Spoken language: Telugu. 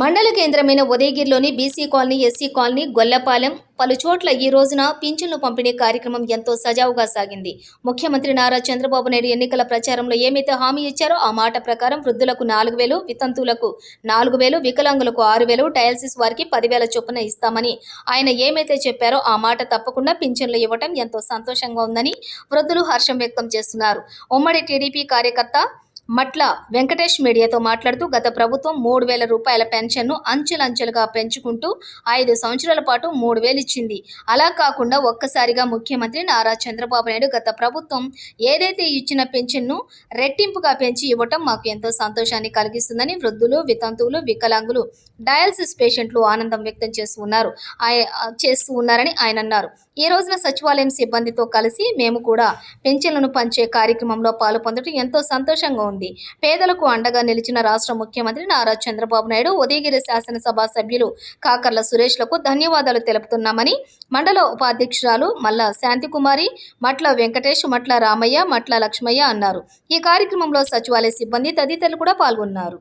మండల కేంద్రమైన ఉదయగిరిలోని BC colony SC colony Gollapalem పలు చోట్ల ఈ రోజున పింఛన్లు పంపిణీ కార్యక్రమం ఎంతో సజావుగా సాగింది. ముఖ్యమంత్రి నారా చంద్రబాబు నాయుడు ఎన్నికల ప్రచారంలో ఏమైతే హామీ ఇచ్చారో ఆ మాట ప్రకారం వృద్ధులకు నాలుగు వేలు వితంతువులకు నాలుగు వేలు వికలాంగులకు ఆరు వేలు డయాలసిస్ వారికి పదివేల చొప్పున ఇస్తామని ఆయన ఏమైతే చెప్పారో ఆ మాట తప్పకుండా పింఛన్లు ఇవ్వటం ఎంతో సంతోషంగా ఉందని వృద్ధులు హర్షం వ్యక్తం చేస్తున్నారు. ఉమ్మడి టీడీపీ కార్యకర్త మట్ల వెంకటేష్ మీడియాతో మాట్లాడుతూ గత ప్రభుత్వం మూడు వేల రూపాయల పెన్షన్ను అంచెలంచెలుగా పెంచుకుంటూ ఐదు సంవత్సరాల పాటు మూడు వేలు ఇచ్చింది. అలా కాకుండా ఒక్కసారిగా ముఖ్యమంత్రి నారా చంద్రబాబు నాయుడు గత ప్రభుత్వం ఏదైతే ఇచ్చిన పెన్షన్ను రెట్టింపుగా పెంచి ఇవ్వటం మాకు ఎంతో సంతోషాన్ని కలిగిస్తుందని వృద్ధులు వితంతువులు వికలాంగులు డయాలసిస్ పేషెంట్లు ఆనందం వ్యక్తం చేస్తూ ఉన్నారు. చేస్తూ ఉన్నారని ఆయన అన్నారు. ఈ రోజున సచివాలయం సిబ్బందితో కలిసి మేము కూడా పెన్షన్లను పంచే కార్యక్రమంలో పాల్పొందడం ఎంతో సంతోషంగా ఉంది. ఉంది. పేదలకు అండగా నిలిచిన రాష్ట్ర ముఖ్యమంత్రి నారా చంద్రబాబు నాయుడు ఉదయగిరి శాసనసభ సభ్యులు కాకర్ల సురేష్లకు ధన్యవాదాలు తెలుపుతున్నామని మండల ఉపాధ్యక్షురాలు మల్ల శాంతికుమారి మట్ల వెంకటేష్ మట్ల రామయ్య మట్ల లక్ష్మయ్య అన్నారు. ఈ కార్యక్రమంలో సచివాలయ సిబ్బంది తదితరులు కూడా పాల్గొన్నారు.